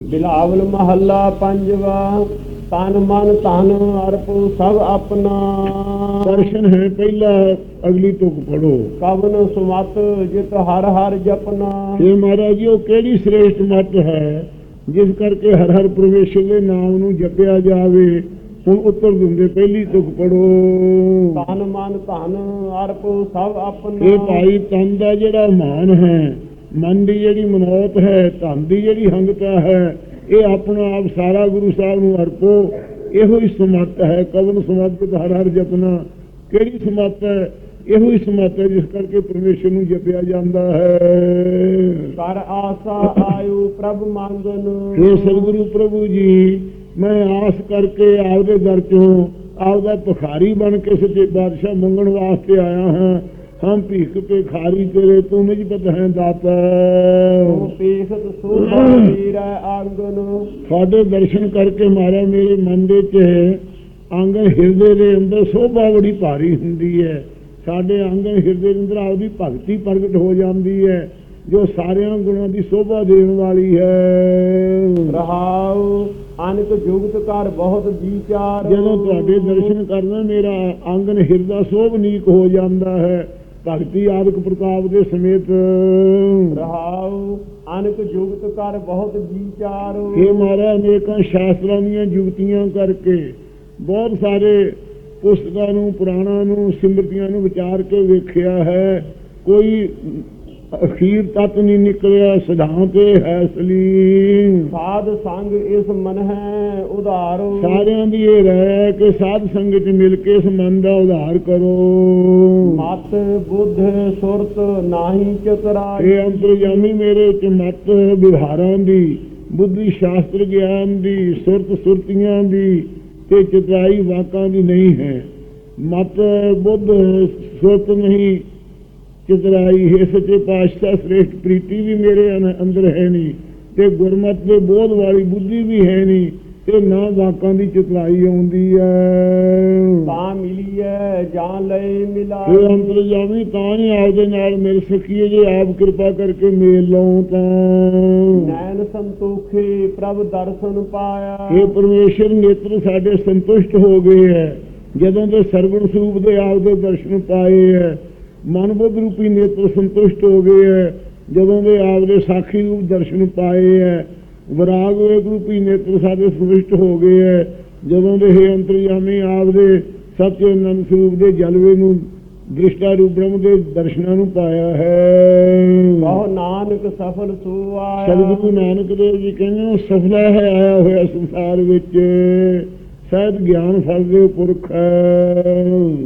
ਬਿਲਾਵਲ ਮਹੱਲਾ ਪੰਜਵਾ ਤਨ ਮਨ ਧਨ ਅਰਪੋ ਸਭ ਆਪਣਾ। ਦਰਸ਼ਨ ਹੈ ਪਹਿਲਾ ਅਗਲੀ ਤੁਕ ਪੜੋ ਕਵਨ ਸੁਮਤ ਜਿਤ ਹਰ ਹਰ ਜਪਨਾ। ਇਹ ਮਹਾਰਾਜ ਜੀ ਉਹ ਕਿਹੜੀ ਸ੍ਰੇਸ਼ਟ ਮਤ ਹੈ ਜਿਸ ਕਰਕੇ ਹਰ ਹਰ ਪ੍ਰਵੇਸ਼ਰ ਦੇ ਨਾਮ ਨੂੰ ਜਪਿਆ ਜਾਵੇ? ਹੁਣ ਉੱਤਰ ਦਿੰਦੇ ਪਹਿਲੀ ਤੁਕ ਪੜੋ ਤਨ ਮਨ ਧਨ ਅਰਪੋ ਸਭ ਆਪਣਾ। ਇਹ ਭਾਈ ਤਨ ਦਾ ਜਿਹੜਾ ਮਾਨ ਹੈ ਮਨ ਦੀ ਜਿਹੜੀ ਮਨੋਤ ਹੈ ਧਨ ਦੀ ਜਿਹੜੀ ਹੰਗਤਾ ਹੈ ਇਹ ਆਪਣਾ ਆਪ ਸਾਰਾ ਗੁਰੂ ਸਾਹਿਬ ਨੂੰ ਅਰਪੋ। ਇਹੋ ਹੀ ਸਮਤ ਹੈ ਕਵਨ ਸਮਤ ਜਿਤ ਹਰ ਹਰ ਜਪਨਾ। ਕਿਹੜੀ ਸਮਤ ਹੈ? ਇਹੋ ਹੀ ਸਮਤ ਹੈ ਜਿਸ ਕਰਕੇ ਪਰਮੇਸ਼ਰ ਨੂੰ ਜਪਿਆ ਜਾਂਦਾ ਹੈ। ਕਰ ਆਸਾ ਆਇਓ ਪ੍ਰਭ ਮੰਗਨ हे ਸਤਿਗੁਰੂ ਪ੍ਰਭੂ ਜੀ ਮੈਂ ਆਸ ਕਰਕੇ ਆਪਦੇ ਦਰ ਚੋਂ ਆਪਦਾ ਭਿਖਾਰੀ ਬਣ ਕੇ ਸੱਚੇ ਬਾਦਸ਼ਾਹ ਮੰਗਣ ਵਾਸਤੇ ਆਇਆ ਹਾਂ। ਹਮ ਭੀਖ ਭਿਖਾਰੀ ਤੇਰੇ ਤੂੰ ਮੁਝ ਪਤ ਹੈ ਦਾਤਾ। ਤੂੰ ਪੀਖਤ ਸੋਭਾ ਵੀਰੈ ਆਂਗਨ। ਸਾਡੇ ਦਰਸ਼ਨ ਕਰਕੇ ਮਾਰਾ ਮੇਰੇ ਮਨ ਦੇ ਚ ਆਂਗਨ ਹਿਰਦੇ ਦੇ ਅੰਦਰ ਸੋਭਾ ਬੜੀ ਭਾਰੀ ਹੁੰਦੀ ਹੈ। ਸਾਡੇ ਆਂਗਨ ਹਿਰਦੇ ਦੇ ਅੰਦਰ ਆਪਦੀ ਭਗਤੀ ਪ੍ਰਗਟ ਹੋ ਜਾਂਦੀ ਹੈ ਜੋ ਸਾਰਿਆਂ ਗੁਣਾਂ ਦੀ ਸੋਭਾ ਦੇਣ ਵਾਲੀ ਹੈ। ਰਹਾਉ ਅਨਕ ਜੁਗਤ ਕਰ ਬਹੁਤ ਵਿਚਾਰ। ਜਦੋਂ ਤੁਹਾਡੇ ਦਰਸ਼ਨ ਕਰਨਾ ਮੇਰਾ ਆਂਗਨ ਹਿਰਦਾ ਸੋਭਨੀਕ ਹੋ ਜਾਂਦਾ ਹੈ। ਭਗਤੀ ਆਦਿਕ ਪ੍ਰਤਾਪ ਦੇ ਸਮੇਤ। ਰਹਾਉ ਅਨਕ ਜੁਗਤ ਕਰ ਬਹੁਤ ਵਿਚਾਰ ਇਹ ਮਾਰਾ ਅਨੇਕਾਂ ਸ਼ਾਸਤਰਾਂ ਦੀਆਂ ਜੁਗਤੀਆਂ ਕਰਕੇ ਬਹੁਤ ਸਾਰੇ ਪੁਸਤਕਾਂ ਨੂੰ ਪੁਰਾਣਾਂ ਨੂੰ ਸਿਮਰਤੀਆਂ ਨੂੰ ਵਿਚਾਰ ਕੇ ਵੇਖਿਆ ਹੈ। ਕੋਈ ਅਖੀਰ ਤੱਕ ਨਹੀਂ ਨਿਕਲਿਆ ਸਿਧਾਂਤ ਹੈ ਸਲੀਮ। ਸਾਧ ਸੰਗ ਇਸ ਮਨ ਹੈ ਉਧਾਰੋ। ਸਾਰਿਆਂ ਦੀ ਇਹ ਰਾਏ ਹੈ ਕਿ ਸਾਧ ਸੰਗਤ ਮਿਲ ਕੇ ਇਸ ਮਨ ਦਾ ਉਧਾਰ ਕਰੋ। ਮਤ ਬੁੱਧ ਸੁਰਤ ਨਾਹੀ ਚਤਰਾਈ। ਇਹ ਅੰਤਰਜਾਮੀ ਮੇਰੇ ਚ ਮਤ ਵਿਹਾਰਾਂ ਦੀ ਬੁੱਧੀ ਸ਼ਾਸਤਰ ਗਿਆਨ ਦੀ ਸੁਰਤ ਸੁਰਤੀਆਂ ਦੀ ਤੇ ਚਤਰਾਈ ਵਾਕਾਂ ਦੀ ਨਹੀਂ ਹੈ। ਮਤ ਬੁੱਧ ਸੁਰਤ ਨਹੀਂ ਚਤਰਾਈ ਹੈ ਸੱਚੇ ਪਾਤਸ਼ਾਹ ਸ੍ਰੇਸ਼ਟ ਪ੍ਰੀਤੀ ਵੀ ਮੇਰੇ ਅੰਦਰ ਹੈ ਨਹੀਂ। ਤੇ ਗੁਰਮਤ ਦੇ ਬੋਧ ਵਾਲੀ ਬੁੱਧੀ ਵੀ ਹੈ ਨਹੀਂ ਤੇ ਨਾ ਵਾਕਾਂ ਦੀ ਚਤਰਾਈ ਆਉਂਦੀ ਹੈ ਤਾਂ ਮਿਲੀਐ ਜਾਂ ਲਈ ਇਹ ਮਿਲਾਈ ਅੰਤਰਜਾਮੀ ਤਾਂ ਹੀ ਆਪਦੇ ਨਾਲ ਮਿਲ ਸਕੀਏ ਜੇ ਆਪ ਕਿਰਪਾ ਕਰਕੇ ਮੇਲ ਲਓ ਤਾਂ। ਨੈਣ ਸੰਤੋਖੇ ਪ੍ਰਭ ਦਰਸ਼ਨ ਪਾਇਆ। ਇਹ ਪਰਮੇਸ਼ਰ ਨੇਤਰ ਸਾਡੇ ਸੰਤੁਸ਼ਟ ਹੋ ਗਏ ਹੈ ਜਦੋਂ ਦੇ ਸਰਗੁਣ ਸਰੂਪ ਦੇ ਆਪਦੇ ਦਰਸ਼ਨ ਪਾਏ ਹੈ ਮਨ ਬੁੱਧ ਰੂਪੀ ਨੇਤਰ ਸੰਤੁਸ਼ਟ ਹੋ ਗਏ ਹੈ ਜਦੋਂ ਦੇ ਆਪਦੇ ਸਾਖੀ ਰੂਪ ਦਰਸ਼ਨ ਪਾਏ ਹੈ ਵਿਰਾਗ ਵੇਗ ਰੂਪੀ ਨੇਤਰ ਸਾਡੇ ਸੰਤੁਸ਼ਟ ਹੋ ਗਏ ਹੈ ਜਦੋਂ ਦੇ ਇਹ ਅੰਤਰਜਾਮੀ ਆਪਦੇ ਸੱਚੇ ਅਨੰਦ ਸਰੂਪ ਦੇ ਜਲਵੇ ਨੂੰ ਦ੍ਰਿਸ਼ਟਾ ਰੂਪ ਬ੍ਰਹਮ ਦੇ ਦਰਸ਼ਨਾਂ ਨੂੰ ਪਾਇਆ ਹੈ। ਬਹੁ ਨਾਨਕ ਸਫਲ ਸੋ ਆਇਆ ਸਤਿਗੁਰੂ ਨਾਨਕ ਦੇਵ ਜੀ ਕਹਿੰਦੇ ਉਹ ਸਫਲਾ ਹੈ ਆਇਆ ਹੋਇਆ ਸੰਸਾਰ ਵਿੱਚ ਸਹਿਤ ਗਿਆਨ ਫਲ ਦੇ ਪੁਰਖ ਹੈ।